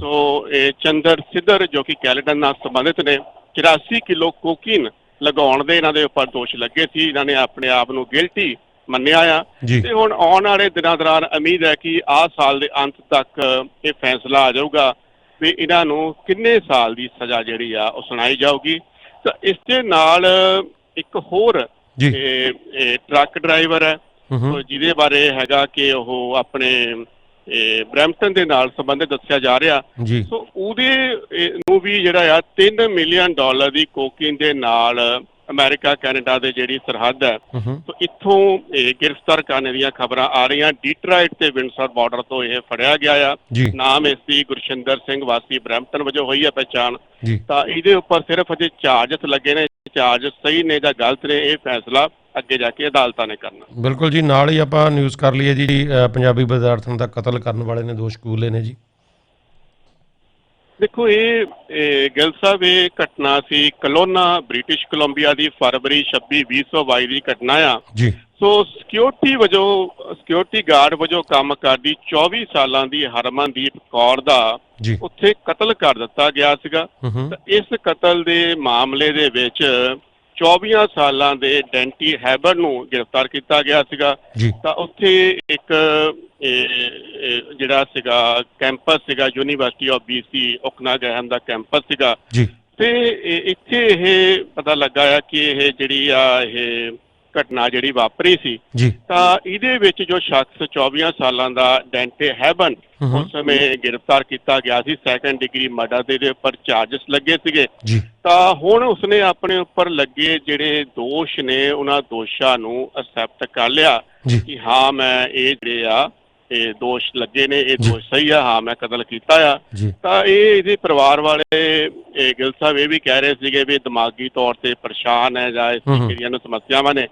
ਸੋ ਇਹ ਚੰਦਰ ਸਿੱਧਰ ਜੋ ਕਿ ਕੈਲੇਡਨ ਨਾਲ ਸੰਬੰਧਿਤ ਨੇ 84 ਕਿਲੋ ਕੋਕੀਨ ਲਗਾਉਣ ਦੇ ਇਹਨਾਂ ਦੇ ਉੱਪਰ ਦੋਸ਼ ਲੱਗੇ ਸੀ। ਇਹਨਾਂ ਨੇ ਆਪਣੇ ਆਪ ਨੂੰ ਗਿਲਟੀ ਮੰਨਿਆ ਆ। ਤੇ ਹੁਣ ਆਉਣ ਵਾਲੇ ਦਿਨਾਂ ਦੌਰਾਨ ਉਮੀਦ ਹੈ ਕਿ ਆਹ ਸਾਲ ਦੇ ਅੰਤ ਤੱਕ ਇਹ ਫੈਸਲਾ ਆ ਜਾਊਗਾ ਵੀ ਇਹਨਾਂ ਨੂੰ ਕਿੰਨੇ ਸਾਲ ਦੀ ਸਜ਼ਾ ਜਿਹੜੀ ਆ ਉਹ ਸੁਣਾਈ ਜਾਊਗੀ। ਤਾਂ ਇਸ ਦੇ ਨਾਲ ਇੱਕ ਹੋਰ ਟਰੱਕ ਡਰਾਈਵਰ ਹੈ। ਜਿਹਦੇ ਬਾਰੇ ਹੈਗਾ ਕਿ ਉਹ ਆਪਣੇ ਇਹ ਬ੍ਰੈਂਪਟਨ ਦੇ ਨਾਲ ਸੰਬੰਧਿਤ ਦੱਸਿਆ ਜਾ ਰਿਹਾ। ਸੋ ਉਹਦੇ ਨੂੰ ਵੀ ਜਿਹੜਾ ਆ 3 ਮਿਲੀਅਨ ਡਾਲਰ ਦੀ ਕੋਕੀਨ ਦੇ ਨਾਲ ਅਮਰੀਕਾ ਕੈਨੇਡਾ ਦੇ ਜਿਹੜੀ ਸਰਹੱਦ ਹੈ ਸੋ ਇੱਥੋਂ ਇਹ ਗ੍ਰਿਫਤਾਰ ਕਰਨ ਦੀਆਂ ਖਬਰਾਂ ਆ ਰਹੀਆਂ। ਡੀਟਰਾਈਟ ਤੇ ਵਿੰਸਰ ਬਾਰਡਰ ਤੋਂ ਇਹ ਫੜਿਆ ਗਿਆ ਆ। ਨਾਮ ਇਸ ਦੀ ਗੁਰਸ਼ਿੰਦਰ ਸਿੰਘ ਵਾਸੀ ਬ੍ਰੈਂਪਟਨ ਵਜੋਂ ਹੋਈ ਹੈ ਪਛਾਣ ਤਾਂ ਇਹਦੇ ਉੱਪਰ ਸਿਰਫ ਅਜੇ ਚਾਰਜਸ ਲੱਗੇ ਨੇ। ਚਾਰਜ ਸਹੀ ਨੇ ਜਾਂ ਗਲਤ ਨੇ ਇਹ ਫੈਸਲਾ ਅੱਗੇ ਜਾ ਕੇ ਅਦਾਲਤਾਂ ਨੇ ਕਰਨਾ। ਬਿਲਕੁਲ ਜੀ ਨਾਲ ਹੀ ਆਪਾਂ ਨਿਊਜ਼ ਕਰ ਲਈਏ ਜੀ ਪੰਜਾਬੀ ਵਿਦਿਆਰਥਣ ਦਾ ਕਤਲ ਕਰਨ ਵਾਲੇ ਨੇ ਦੋਸ਼ ਕਬੂਲੇ ਨੇ ਜੀ। ਦੇਖੋ ਇਹ ਗਿੱਲ ਸਾਹਿਬ ਇਹ ਘਟਨਾ ਸੀ ਕਲੋਨਾ ਬ੍ਰਿਟਿਸ਼ ਕੋਲੰਬੀਆ ਦੀ ਫਰਵਰੀ 26 2022 ਦੀ ਘਟਨਾ ਆ। ਜੀ। ਸੋ ਸਿਕਿਉਰਿਟੀ ਵਜੋਂ ਸਿਕਿਉਰਿਟੀ ਗਾਰਡ ਵਜੋਂ ਕੰਮ ਕਰਦੀ 24 ਸਾਲਾਂ ਦੀ ਹਰਮਨਦੀਪ ਕੌਰ ਦਾ ਉੱਥੇ ਕਤਲ ਕਰ ਦਿੱਤਾ ਗਿਆ ਸੀਗਾ। ਇਸ ਕਤਲ ਦੇ ਮਾਮਲੇ ਦੇ ਵਿੱਚ 24 ਸਾਲਾਂ ਦੇ ਡੈਂਟੀ ਹੈਬਰ ਨੂੰ ਗ੍ਰਿਫਤਾਰ ਕੀਤਾ ਗਿਆ ਸੀਗਾ। ਤਾਂ ਉੱਥੇ ਇੱਕ ਜਿਹੜਾ ਸੀਗਾ ਕੈਂਪਸ ਸੀਗਾ ਯੂਨੀਵਰਸਿਟੀ ਆਫ BC ਓਕਨਾਗਹਮ ਦਾ ਕੈਂਪਸ ਸੀਗਾ। ਤੇ ਇੱਥੇ ਇਹ ਪਤਾ ਲੱਗਾ ਆ ਕਿ ਇਹ ਜਿਹੜੀ ਆ ਇਹ ਘਟਨਾ ਜਿਹੜੀ ਵਾਪਰੀ ਸੀ ਤਾਂ ਇਹਦੇ ਵਿੱਚ ਜੋ ਸ਼ਖਸ 24 ਸਾਲਾਂ ਦਾ ਡੈਂਟੇ ਹੈਬਨ ਉਸ ਸਮੇਂ ਗ੍ਰਿਫਤਾਰ ਕੀਤਾ ਗਿਆ ਸੀ ਸੈਕੰਡ ਡਿਗਰੀ ਮਰਡਰ ਦੇ ਉੱਪਰ ਚਾਰजेस ਲੱਗੇ ਸੀਗੇ। ਤਾਂ ਹੁਣ ਉਸਨੇ ਆਪਣੇ ਉੱਪਰ ਲੱਗੇ ਜਿਹੜੇ ਦੋਸ਼ ਨੇ ਉਹਨਾਂ ਦੋਸ਼ਾਂ ਨੂੰ ਅਸੈਪਟ ਕਰ ਲਿਆ ਕਿ ਹਾਂ ਮੈਂ ਇਹ ਜਿਹੜੇ ਆ ਇਹ ਦੋਸ਼ ਲੱਗੇ ਨੇ ਇਹ। ਦੋਸ਼ ਸਹੀ ਆ ਹਾਂ ਮੈਂ ਕਤਲ ਕੀਤਾ ਆ ਤਾਂ ਇਹ ਇਹਦੇ ਪਰਿਵਾਰ ਵਾਲੇ ਇਹ ਗਿਲ ਸਾਹਿਬ ਇਹ ਵੀ ਕਹਿ ਰਹੇ ਸੀਗੇ ਵੀ ਦਿਮਾਗੀ ਤੌਰ ਤੇ ਪਰੇਸ਼ਾਨ ਹੈ ਜਾਂ ਇਸ। ਜਿਹੜੀਆਂ ਨੂੰ ਸਮੱਸਿਆਵਾਂ ਨੇ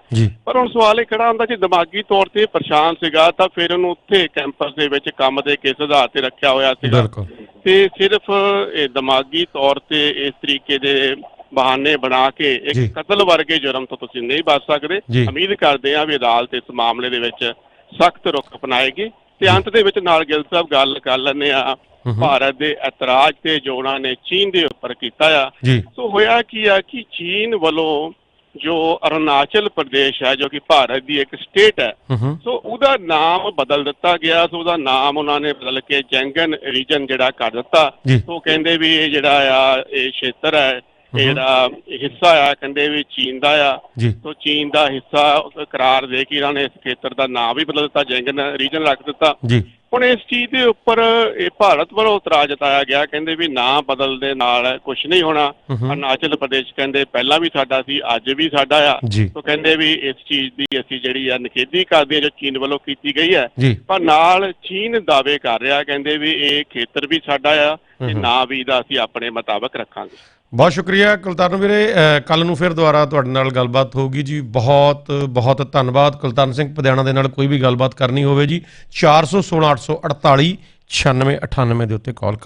ਪਰ ਹੁਣ ਸਵਾਲ ਇਹ ਖੜਾ ਹੁੰਦਾ ਕਿ ਦਿਮਾਗੀ ਤੌਰ ਤੇ ਪਰੇਸ਼ਾਨ ਸੀਗਾ ਤਾਂ ਫਿਰ ਉਹਨੂੰ ਉੱਥੇ ਕੈਂਪਸ ਦੇ ਵਿੱਚ ਕੰਮ ਦੇ ਕਿਸ ਆਧਾਰ ਤੇ ਰੱਖਿਆ ਹੋਇਆ ਸੀਗਾ ਤੇ ਸਿਰਫ ਇਹ ਦਿਮਾਗੀ ਤੌਰ ਤੇ ਇਸ ਤਰੀਕੇ ਦੇ ਬਹਾਨੇ ਬਣਾ ਕੇ। ਇੱਕ ਕਤਲ ਵਰਗੇ ਜੁਰਮ ਤੋਂ ਤੁਸੀਂ ਨਹੀਂ ਬਚ ਸਕਦੇ। ਉਮੀਦ ਕਰਦੇ ਹਾਂ ਵੀ ਅਦਾਲਤ ਇਸ ਮਾਮਲੇ ਦੇ ਵਿੱਚ ਸਖਤ ਰੁਖ ਅਪਣਾਏਗੀ ਤੇ ਅੰਤ ਦੇ ਵਿੱਚ ਨਾਲ ਗਿਲ ਸਾਹਿਬ ਗੱਲ ਕਰ ਲੈਂਦੇ ਆ। ਭਾਰਤ ਦੇ ਇਤਰਾਜ਼ ਤੇ ਜੋ ਉਹਨਾਂ ਨੇ ਚੀਨ ਦੇ ਉੱਪਰ ਕੀਤਾ ਆ। ਸੋ ਹੋਇਆ ਕੀ ਆ ਕਿ ਚੀਨ ਵੱਲੋਂ ਜੋ ਅਰੁਣਾਚਲ ਪ੍ਰਦੇਸ਼ ਹੈ ਜੋ ਕਿ ਭਾਰਤ ਦੀ ਇੱਕ ਸਟੇਟ ਹੈ ਸੋ ਉਹਦਾ ਨਾਮ ਬਦਲ ਦਿੱਤਾ ਗਿਆ। ਸੋ ਉਹਦਾ ਨਾਮ ਉਹਨਾਂ ਨੇ ਬਦਲ ਕੇ ਜੈਂਗਨ ਰੀਜਨ ਜਿਹੜਾ ਕਰ ਦਿੱਤਾ। ਸੋ ਕਹਿੰਦੇ ਵੀ ਇਹ ਜਿਹੜਾ ਆ ਇਹ ਖੇਤਰ ਹੈ ਇਹ ਜਿਹੜਾ ਹਿੱਸਾ ਆ ਕਹਿੰਦੇ ਵੀ ਚੀਨ ਦਾ ਆ ਜੀ। ਸੋ ਚੀਨ ਦਾ ਹਿੱਸਾ ਕਰਾਰ ਦੇ ਕੇ ਇਹਨਾਂ ਨੇ ਇਸ ਖੇਤਰ ਦਾ ਨਾਮ ਵੀ ਬਦਲ ਦਿੱਤਾ ਜੈਂਗਨ ਰੀਜਨ ਰੱਖ ਦਿੱਤਾ। ਜੀ। ਹੁਣ ਇਸ ਚੀਜ਼ ਦੇ ਉੱਪਰ ਇਹ ਭਾਰਤ ਵੱਲੋਂ ਇਤਰਾਜ਼ ਜਤਾਇਆ ਗਿਆ ਕਹਿੰਦੇ ਵੀ ਨਾਂ ਬਦਲ ਦੇ ਨਾਲ ਕੁਝ ਨਹੀਂ ਹੋਣਾ। ਅਰੁਣਾਚਲ ਪ੍ਰਦੇਸ਼ ਕਹਿੰਦੇ ਪਹਿਲਾਂ ਵੀ ਸਾਡਾ ਸੀ ਅੱਜ ਵੀ ਸਾਡਾ ਆ। ਸੋ ਕਹਿੰਦੇ ਵੀ ਇਸ ਚੀਜ਼ ਦੀ ਅਸੀਂ ਜਿਹੜੀ ਆ ਨਿਖੇਧੀ ਕਰਦੇ ਹਾਂ ਜੋ ਚੀਨ ਵੱਲੋਂ ਕੀਤੀ ਗਈ ਹੈ। ਪਰ ਨਾਲ ਚੀਨ ਦਾਅਵੇ ਕਰ ਰਿਹਾ ਕਹਿੰਦੇ ਵੀ ਇਹ ਖੇਤਰ ਵੀ ਸਾਡਾ ਆ ਤੇ। ਨਾਂ ਵੀ ਦਾ ਅਸੀਂ ਆਪਣੇ ਮੁਤਾਬਕ ਰੱਖਾਂਗੇ। ਬਹੁਤ ਸ਼ੁਕਰੀਆ ਕੁਲਤਾਨ ਵੀਰੇ। ਕੱਲ ਨੂੰ ਫਿਰ ਦੁਬਾਰਾ ਤੁਹਾਡੇ ਨਾਲ ਗੱਲਬਾਤ ਹੋਊਗੀ ਜੀ। ਬਹੁਤ ਬਹੁਤ ਧੰਨਵਾਦ। ਕੁਲਤਾਨ ਸਿੰਘ ਪਦਿਆਣਾ ਦੇ ਨਾਲ ਕੋਈ ਵੀ ਗੱਲਬਾਤ ਕਰਨੀ ਹੋਵੇ ਜੀ। 416 848 9698 ਦੇ ਉੱਤੇ ਕਾਲ